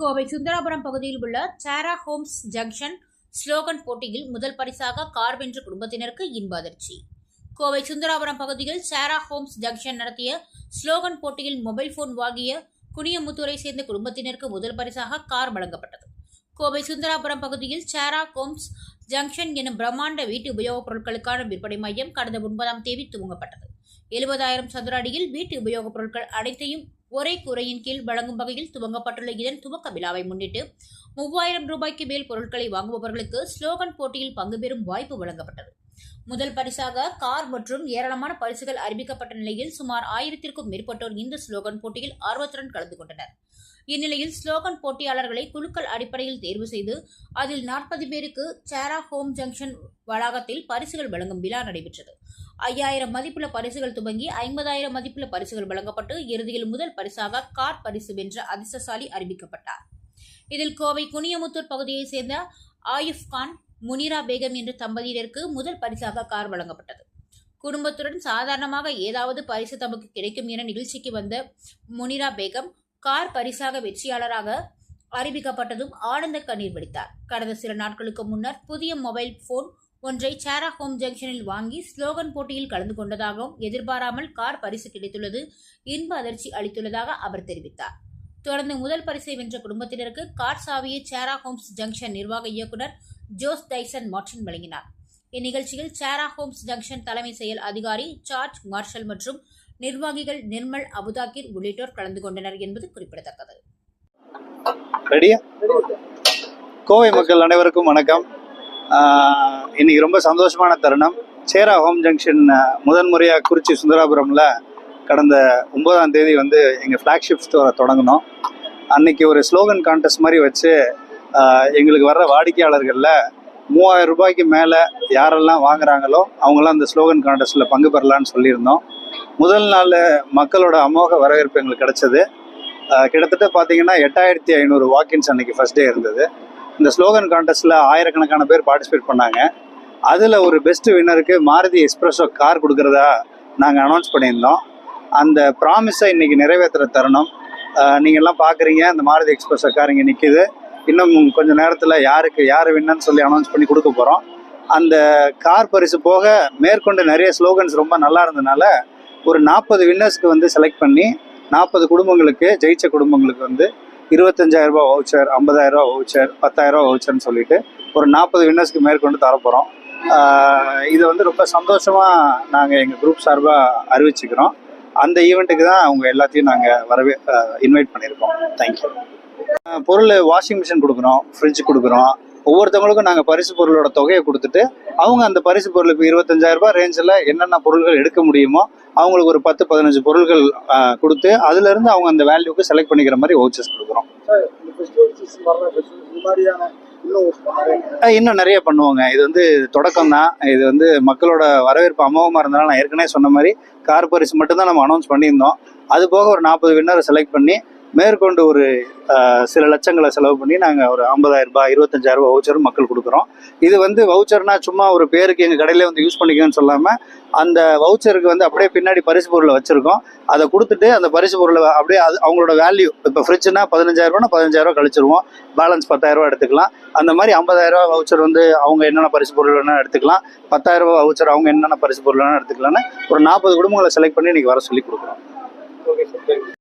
கோவை சுந்தராபுரம் பகுதியில் உள்ள சாரா Holmes junction slogan போட்டியில் முதல் பரிசாக கார் வென்ற குடும்பத்தினருக்கு இன்ப அதிர்ச்சி. கோவை சுந்தராபுரம் பகுதியில் சாரா ஹோம்ஸ் ஜங்ஷன் நடத்திய ஸ்லோகன் போட்டியில் மொபைல் போன் வாங்கிய குனியமுத்தூரை சேர்ந்த குடும்பத்தினருக்கு முதல் பரிசாக கார் வழங்கப்பட்டது. கோவை சுந்தராபுரம் பகுதியில் சாரா ஹோம்ஸ் ஜங்ஷன் எனும் பிரம்மாண்ட வீட்டு உபயோகப் பொருட்களுக்கான விற்பனை மையம் கடந்த ஒன்பதாம் தேதி துவங்கப்பட்டது. எழுபதாயிரம் சதுர அடியில் வீட்டு உபயோகப் பொருட்கள் அனைத்தையும் ஒரே குறையின் கீழ் வழங்கும் வகையில் துவங்கப்பட்டுள்ள இதன் துவக்க விழாவை முன்னிட்டு மூவாயிரம் ரூபாய்க்கு மேல் பொருட்களை வாங்குபவர்களுக்கு ஸ்லோகன் போட்டியில் பங்கு பெறும் வாய்ப்பு வழங்கப்பட்டது. முதல் பரிசாக கார் மற்றும் ஏராளமான பரிசுகள் அறிவிக்கப்பட்ட நிலையில் சுமார் ஆயிரத்திற்கும் மேற்பட்டோர் இந்த ஸ்லோகன் போட்டியில் ஆர்வத்துடன் கலந்து கொண்டனர். இந்நிலையில் ஸ்லோகன் போட்டியாளர்களை குழுக்கள் அடிப்படையில் தேர்வு செய்து அதில் நாற்பது பேருக்கு சேரா ஹோம் ஜங்ஷன் வளாகத்தில் பரிசுகள் வழங்கும் விழா நடைபெற்றது. ஐயாயிரம் மதிப்புள்ள பரிசுகள் துவங்கி ஐம்பதாயிரம் மதிப்புள்ள பரிசுகள் வழங்கப்பட்டு இறுதியில் முதல் பரிசாக கார் பரிசு வென்ற அதிர்ஷ்டசாலி அறிவிக்கப்பட்டார். இதில் கோவை குனியமுத்தூர் பகுதியைச் சேர்ந்த ஆயுஃப் கான் முனிரா பேகம் என்ற தம்பதியினருக்கு முதல் பரிசாக கார் வழங்கப்பட்டது. குடும்பத்துடன் சாதாரணமாக ஏதாவது பரிசு தமக்கு கிடைக்கும் என நிகழ்ச்சிக்கு வந்த முனிரா பேகம் கார் பரிசாக வெற்றியாளராக அறிவிக்கப்பட்டதும் ஆனந்த கண்ணீர் வெடித்தார். கடந்த சில நாட்களுக்கு முன்னர் புதிய மொபைல் போன் ஒன்றை சாரா ஹோம் ஜங்ஷனில் வாங்கி ஸ்லோகன் போட்டியில் கலந்து கொண்டதாகவும் எதிர்பாராமல் கார் பரிசு கிடைத்துள்ளது. இன்ப அதிர்ச்சி அளித்துள்ளதாக அவர் தெரிவித்தார். தொடர்ந்து முதல் பரிசை வென்ற குடும்பத்தினருக்கு கார் சாவியை சேரா ஹோம்ஸ் ஜங்ஷன் நிர்வாக இயக்குனர் ஜோஸ் டைசன் மார்டின் வழங்கினார். இந்நிகழ்ச்சியில் சேரா ஹோம்ஸ் ஜங்ஷன் தலைமை செயல் அதிகாரி சார்ஜ் மார்ஷல் மற்றும் நிர்வாகிகள் நிர்மல் அபுதாக்கிர் உள்ளிட்டோர் கலந்து கொண்டனர் என்பது குறிப்பிடத்தக்கது. கோவை மக்கள் அனைவருக்கும் வணக்கம். இன்னைக்கு ரொம்ப சந்தோஷமான தருணம். சேரா ஹோம் ஜங்ஷன் முதன்முறையாக குறிச்சி சுந்தராபுரமில் கடந்த ஒன்பதாம் தேதி வந்து எங்கள் ஃப்ளாக்ஷிப் ஸ்டோரை தொடங்கினோம். அன்னைக்கு ஒரு ஸ்லோகன் கான்டெஸ்ட் மாதிரி வச்சு எங்களுக்கு வர்ற வாடிக்கையாளர்களில் மூவாயிரம் ரூபாய்க்கு மேலே யாரெல்லாம் வாங்குறாங்களோ அவங்களாம் அந்த ஸ்லோகன் கான்டெஸ்ட்டில் பங்கு பெறலான்னு சொல்லியிருந்தோம். முதல் நாள் மக்களோட அமோக வரவேற்பு எங்களுக்கு கிடச்சிது. கிட்டத்தட்ட பார்த்தீங்கன்னா எட்டாயிரத்தி ஐநூறு வாக்கின்ஸ் அன்னைக்கு ஃபர்ஸ்ட் டே இருந்தது. இந்த ஸ்லோகன் கான்டெஸ்ட்டில் ஆயிரக்கணக்கான பேர் பார்ட்டிசிபேட் பண்ணாங்க. அதில் ஒரு பெஸ்ட் வின்னருக்கு மாருதி எக்ஸ்பிரஸோ கார் கொடுக்குறதா நாங்கள் அனௌன்ஸ் பண்ணியிருந்தோம். அந்த ப்ராமிஸை இன்னைக்கு நிறைவேற்றுற தருணம். நீங்கள்லாம் பார்க்குறீங்க அந்த மாருதி எக்ஸ்பிரஸோ கார் இங்கே நிற்கிது இன்னும் கொஞ்சம் நேரத்தில் யாருக்கு யார் வின்னன்னு சொல்லி அனௌன்ஸ் பண்ணி கொடுக்க போகிறோம் அந்த கார் பரிசு போக மேற்கொண்டு நிறைய ஸ்லோகன்ஸ் ரொம்ப நல்லா இருந்ததுனால ஒரு நாற்பது வின்னர்ஸ்க்கு வந்து செலக்ட் பண்ணி நாற்பது குடும்பங்களுக்கு ஜெயிச்ச குடும்பங்களுக்கு வந்து இருபத்தஞ்சாயிரம் ரூபாய் வவுச்சர் ஐம்பதாயிரம் ரூபாய் வவுச்சர் பத்தாயிரம் ரூபாய் வவுச்சர்னு சொல்லிட்டு ஒரு நாற்பது வின்னர்ஸ்க்கு மேற்கொண்டு தரப்போகிறோம் இதை வந்து ரொம்ப சந்தோஷமாக நாங்கள் எங்கள் குரூப் சார்பாக அறிவிச்சுக்கிறோம். அந்த ஈவெண்ட்டுக்கு தான் அவங்க எல்லாத்தையும் நாங்கள் வரவே இன்வைட் பண்ணியிருக்கோம். தேங்க்யூ பொருள் வாஷிங் மிஷின் கொடுக்குறோம் ஃப்ரிட்ஜ் கொடுக்குறோம். ஒவ்வொருத்தவங்களுக்கும் நாங்கள் பரிசு பொருளோட தொகையை கொடுத்துட்டு அவங்க அந்த பரிசு பொருள் இப்போ இருபத்தஞ்சாயிரரூபா ரூபாய் ரேஞ்சில் என்னென்ன பொருட்கள் எடுக்க முடியுமோ அவங்களுக்கு ஒரு பத்து பதினஞ்சு பொருட்கள் கொடுத்து அதுல இருந்து அவங்க அந்த வேல்யூக்கு செலக்ட் பண்ணிக்கிற மாதிரி வவுச்சர்ஸ் கொடுக்குறோம். நிறைய இன்னும் நிறைய பண்ணுவாங்க. இது வந்து தொடக்கம் தான். இது வந்து மக்களோட வரவேற்பு அமோகமாக இருந்தாலும் நான் ஏற்கனவே சொன்ன மாதிரி கார் பரிசு மட்டும்தான் நம்ம அனௌன்ஸ் பண்ணியிருந்தோம். அது போக ஒரு நாற்பது வின்னரை செலக்ட் பண்ணி மேற்கொண்டு ஒரு சில லட்சங்களை செலவு பண்ணி நாங்கள் ஒரு ஐம்பதாயிரம் ரூபாய் இருபத்தஞ்சாயிரம் ரூபாய் வவுச்சரும் மக்கள் கொடுக்குறோம். இது வந்து வவுச்சர்னா சும்மா ஒரு பேருக்கு எங்கள் கடையிலே வந்து யூஸ் பண்ணிக்கன்னு சொல்லாமல் அந்த வவுச்சருக்கு வந்து அப்படியே பின்னாடி பரிசு பொருளை வச்சுருக்கோம். அதை கொடுத்துட்டு அந்த பரிசு பொருளை அப்படியே அது அவங்களோட வேல்யூ இப்போ ஃப்ரிட்ஜ்னா பதினஞ்சாயிரரூபானா பதினஞ்சாயிரரூபா கழிச்சிருவோம். பேலன்ஸ் பத்தாயிரரூபா எடுத்துக்கலாம். அந்த மாதிரி ஐம்பதாயிரம் வவுச்சர் வந்து அவங்க என்னென்ன பரிசு பொருள் வேணால் எடுத்துக்கலாம். பத்தாயிரரூபா வவுச்சர் அவங்க என்னென்ன பரிசு பொருள் வேணால் எடுத்துக்கலாம்னு ஒரு நாற்பது குடும்பங்களை செலக்ட் பண்ணி இன்றைக்கி வர சொல்லி கொடுக்குறோம். Okay sir